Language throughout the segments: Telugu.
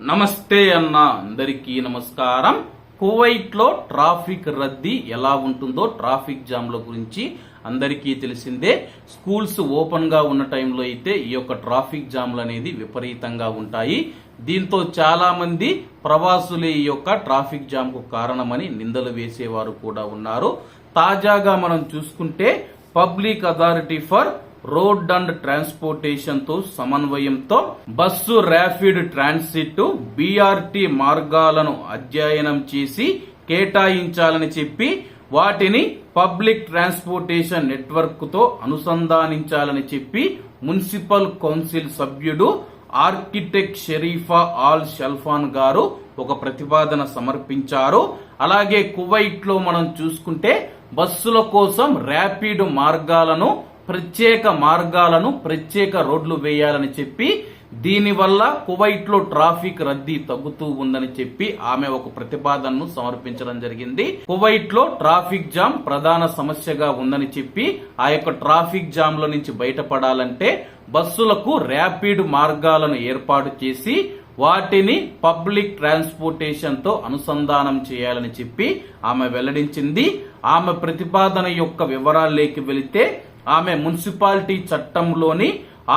నమస్తే అన్న అందరికీ నమస్కారం. కువైట్లో ట్రాఫిక్ రద్దీ ఎలా ఉంటుందో ట్రాఫిక్ జామ్ల గురించి అందరికీ తెలిసిందే. స్కూల్స్ ఓపెన్గా ఉన్న టైంలో అయితే ఈ యొక్క ట్రాఫిక్ జామ్లు అనేది విపరీతంగా ఉంటాయి. దీంతో చాలామంది ప్రవాసులే ఈ యొక్క ట్రాఫిక్ జామ్కు కారణమని నిందలు వేసేవారు కూడా ఉన్నారు. తాజాగా మనం చూసుకుంటే public authority for road and ట్రాన్స్పోర్టేషన్తో సమన్వయంతో బస్సు ర్యాపిడ్ ట్రాన్సిట్ బీఆర్టీ మార్గాలను అధ్యయనం చేసి కేటాయించాలని చెప్పి వాటిని పబ్లిక్ ట్రాన్స్పోర్టేషన్ నెట్వర్క్తో అనుసంధానించాలని చెప్పి మున్సిపల్ కౌన్సిల్ సభ్యుడు ఆర్కిటెక్ట్ షరీఫా ఆల్ షల్ఫాన్ గారు ఒక ప్రతిపాదన సమర్పించారు. అలాగే కువైట్లో మనం చూసుకుంటే బస్సుల కోసం ర్యాపిడ్ మార్గాలను ప్రత్యేక మార్గాలను ప్రత్యేక రోడ్లు వేయాలని చెప్పి దీనివల్ల కువైట్లో ట్రాఫిక్ రద్దీ తగ్గుతూ ఉందని చెప్పి ఆమె ఒక ప్రతిపాదనను సమర్పించడం జరిగింది. కువైట్లో ట్రాఫిక్ జామ్ ప్రధాన సమస్యగా ఉందని చెప్పి ఆ యొక్క ట్రాఫిక్ జామ్లో నుంచి బయటపడాలంటే బస్సులకు ర్యాపిడ్ మార్గాలను ఏర్పాటు చేసి వాటిని పబ్లిక్ ట్రాన్స్పోర్టేషన్తో అనుసంధానం చేయాలని చెప్పి ఆమె వెల్లడించింది. ఆమె ప్రతిపాదన యొక్క వివరాల్లోకి వెళితే ఆమె మున్సిపాలిటీ చట్టంలోని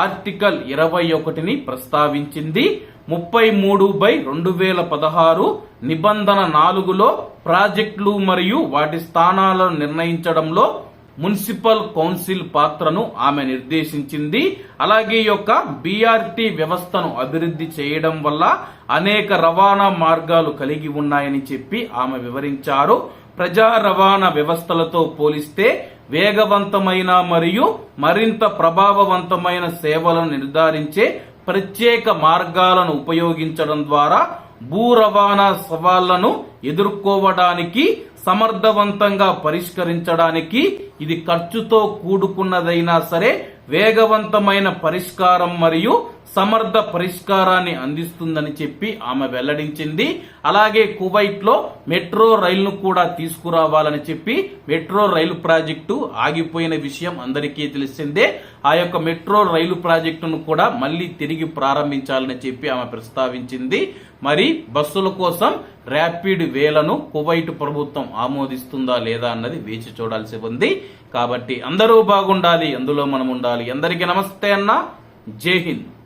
ఆర్టికల్ ఇరవై ఒకటిని ప్రస్తావించింది. ముప్పై మూడు బై రెండు వేల పదహారు నిబంధన నాలుగులో ప్రాజెక్టులు మరియు వాటి స్థానాలను నిర్ణయించడంలో మున్సిపల్ కౌన్సిల్ పాత్రను ఆమె నిర్దేశించింది. అలాగే యొక్క బీఆర్టీ వ్యవస్థను అభివృద్ధి చేయడం వల్ల అనేక రవాణా మార్గాలు కలిగి ఉన్నాయని చెప్పి ఆమె వివరించారు. ప్రజా రవాణా వ్యవస్థలతో పోలిస్తే వేగవంతమైన మరియు మరింత ప్రభావవంతమైన సేవలను నిర్ధారించే ప్రత్యేక మార్గాలను ఉపయోగించడం ద్వారా భూ రవాణా సవాళ్ళను ఎదుర్కోవడానికి సమర్థవంతంగా పరిష్కరించడానికి ఇది ఖర్చుతో కూడుకున్నదైనా సరే వేగవంతమైన పరిష్కారం మరియు సమర్థ పరిష్కారాన్ని అందిస్తుందని చెప్పి ఆమె వెల్లడించింది. అలాగే కువైట్లో మెట్రో రైలును కూడా తీసుకురావాలని చెప్పి మెట్రో రైలు ప్రాజెక్టు ఆగిపోయిన విషయం అందరికీ తెలిసిందే. ఆ యొక్క మెట్రో రైలు ప్రాజెక్టును కూడా మళ్ళీ తిరిగి ప్రారంభించాలని చెప్పి ఆమె ప్రస్తావించింది. మరి బస్సుల కోసం ర్యాపిడ్ వేలను కువైట్ ప్రభుత్వం ఆమోదిస్తుందా లేదా అన్నది వేచి చూడాల్సి ఉంది. కాబట్టి అందరూ బాగుండాలి అందులో మనం ఉండాలి. అందరికీ నమస్తే అన్న. జై హింద్.